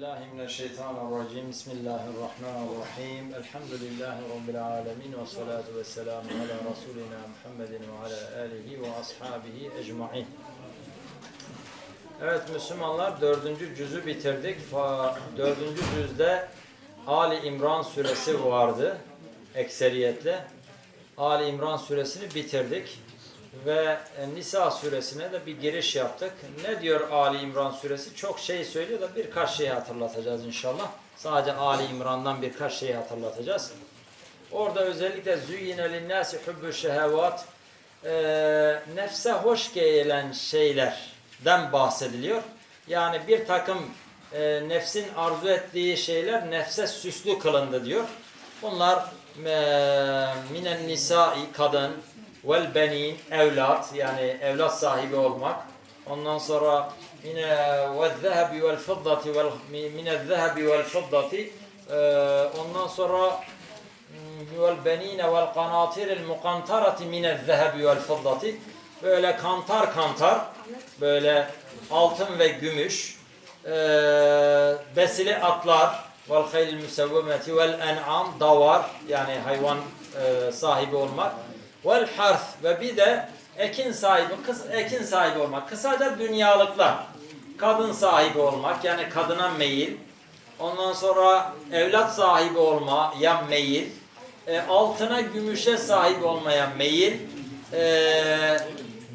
billahi mineşşeytanirracim. Bismillahirrahmanirrahim. Elhamdülillahi rabbil alamin ve salatu vesselamü ala rasulina Muhammedin ve ala alihi ve ashabihi ecmaîn. Evet Müslümanlar dördüncü cüzü bitirdik. Dördüncü cüzde Ali İmran suresi vardı ekseriyetle. Ali İmran suresini bitirdik ve e, Nisa suresine de bir giriş yaptık. Ne diyor Ali İmran suresi? Çok şey söylüyor da birkaç şey hatırlatacağız inşallah. Sadece Ali İmran'dan birkaç şey hatırlatacağız. Orada özellikle züyyine linnâsi hubbü şehevat e, nefse hoş gelen şeylerden bahsediliyor. Yani bir takım e, nefsin arzu ettiği şeyler nefse süslü kılındı diyor. Bunlar e, minen nisai kadın, vel benin evlat yani evlat sahibi olmak. Ondan sonra mine ve zehebi vel fiddati vel mine zehebi vel fiddati. Ondan sonra vel benine vel kanatiril mukantarati mine zehebi vel fiddati. Böyle kantar kantar böyle altın ve gümüş e, besili atlar vel haylil müsevvemeti vel en'am davar yani hayvan e, sahibi olmak vel harf ve bir de ekin sahibi, kız, ekin sahibi olmak. Kısaca dünyalıklar. Kadın sahibi olmak yani kadına meyil. Ondan sonra evlat sahibi olma ya meyil. E, altına gümüşe sahip olmaya meyil. E,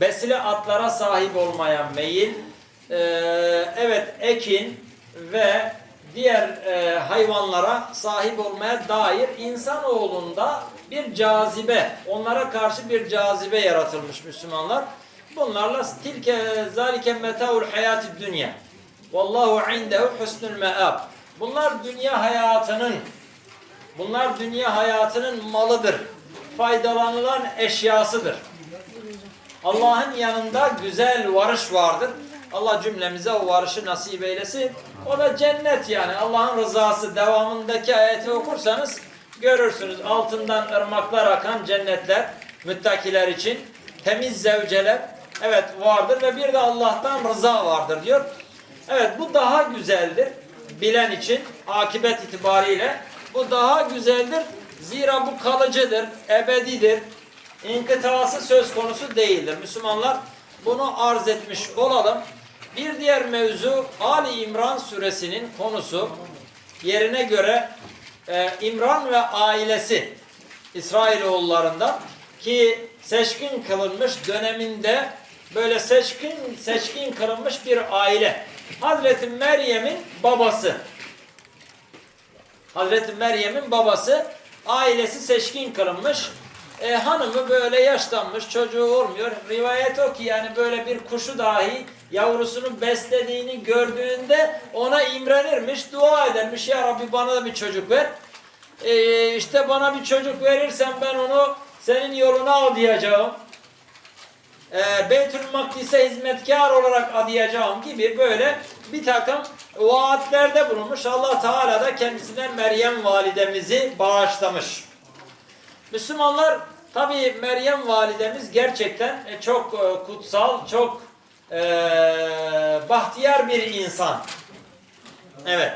besile atlara sahip olmaya meyil. E, evet ekin ve diğer e, hayvanlara sahip olmaya dair insanoğlunda bir cazibe, onlara karşı bir cazibe yaratılmış Müslümanlar. Bunlarla tilke zalike metaul hayatid dünya. Vallahu indehu husnul meab. Bunlar dünya hayatının bunlar dünya hayatının malıdır. Faydalanılan eşyasıdır. Allah'ın yanında güzel varış vardır. Allah cümlemize o varışı nasip eylesin. O da cennet yani Allah'ın rızası. Devamındaki ayeti okursanız görürsünüz. Altından ırmaklar akan cennetler müttakiler için. Temiz zevceler evet vardır ve bir de Allah'tan rıza vardır diyor. Evet bu daha güzeldir. Bilen için akibet itibariyle bu daha güzeldir. Zira bu kalıcıdır, ebedidir. İnkıtası söz konusu değildir. Müslümanlar bunu arz etmiş olalım. Bir diğer mevzu Ali İmran suresinin konusu yerine göre e, İmran ve ailesi İsrailoğullarında ki seçkin kılınmış döneminde böyle seçkin seçkin kılınmış bir aile. Hazreti Meryem'in babası. Hazreti Meryem'in babası ailesi seçkin kılınmış. E, hanımı böyle yaşlanmış, çocuğu olmuyor. Rivayet o ki yani böyle bir kuşu dahi yavrusunu beslediğini gördüğünde ona imrenirmiş, dua edermiş. Ya Rabbi bana da bir çocuk ver. E, işte bana bir çocuk verirsen ben onu senin yoluna adayacağım. E, Beytül Makdis'e hizmetkar olarak adayacağım gibi böyle bir takım vaatlerde bulunmuş. Allah Teala da kendisine Meryem validemizi bağışlamış. Müslümanlar tabi Meryem validemiz gerçekten çok e, kutsal, çok e, bahtiyar bir insan. Evet.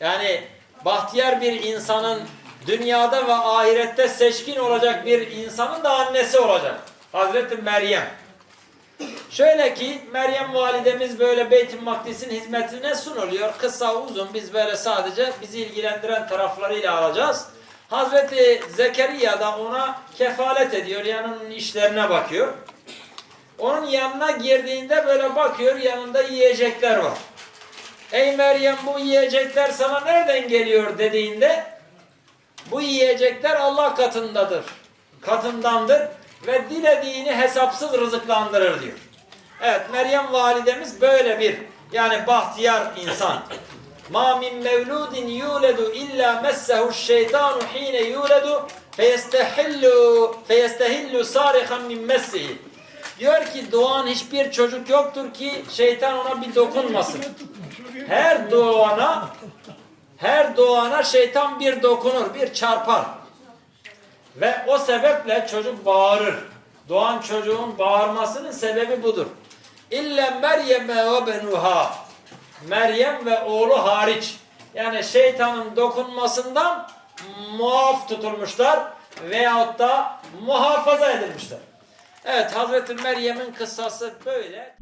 Yani bahtiyar bir insanın dünyada ve ahirette seçkin olacak bir insanın da annesi olacak. Hazreti Meryem. Şöyle ki Meryem validemiz böyle Beyt-i Makdis'in hizmetine sunuluyor. Kısa uzun biz böyle sadece bizi ilgilendiren taraflarıyla alacağız. Hazreti Zekeriya da ona kefalet ediyor. Yani onun işlerine bakıyor. Onun yanına girdiğinde böyle bakıyor yanında yiyecekler var. Ey Meryem bu yiyecekler sana nereden geliyor dediğinde bu yiyecekler Allah katındadır. Katındandır ve dilediğini hesapsız rızıklandırır diyor. Evet Meryem validemiz böyle bir yani bahtiyar insan. Ma min mevludin yuledu illa messehu şeytanu hine yuledu feyestehillu feyestehillu sarihan min messihi. Diyor ki doğan hiçbir çocuk yoktur ki şeytan ona bir dokunmasın. Her doğana her doğana şeytan bir dokunur, bir çarpar. Ve o sebeple çocuk bağırır. Doğan çocuğun bağırmasının sebebi budur. İlle Meryem'e ve benuha Meryem ve oğlu hariç. Yani şeytanın dokunmasından muaf tutulmuşlar veyahut da muhafaza edilmişler. Evet Hazreti Meryem'in kıssası böyle.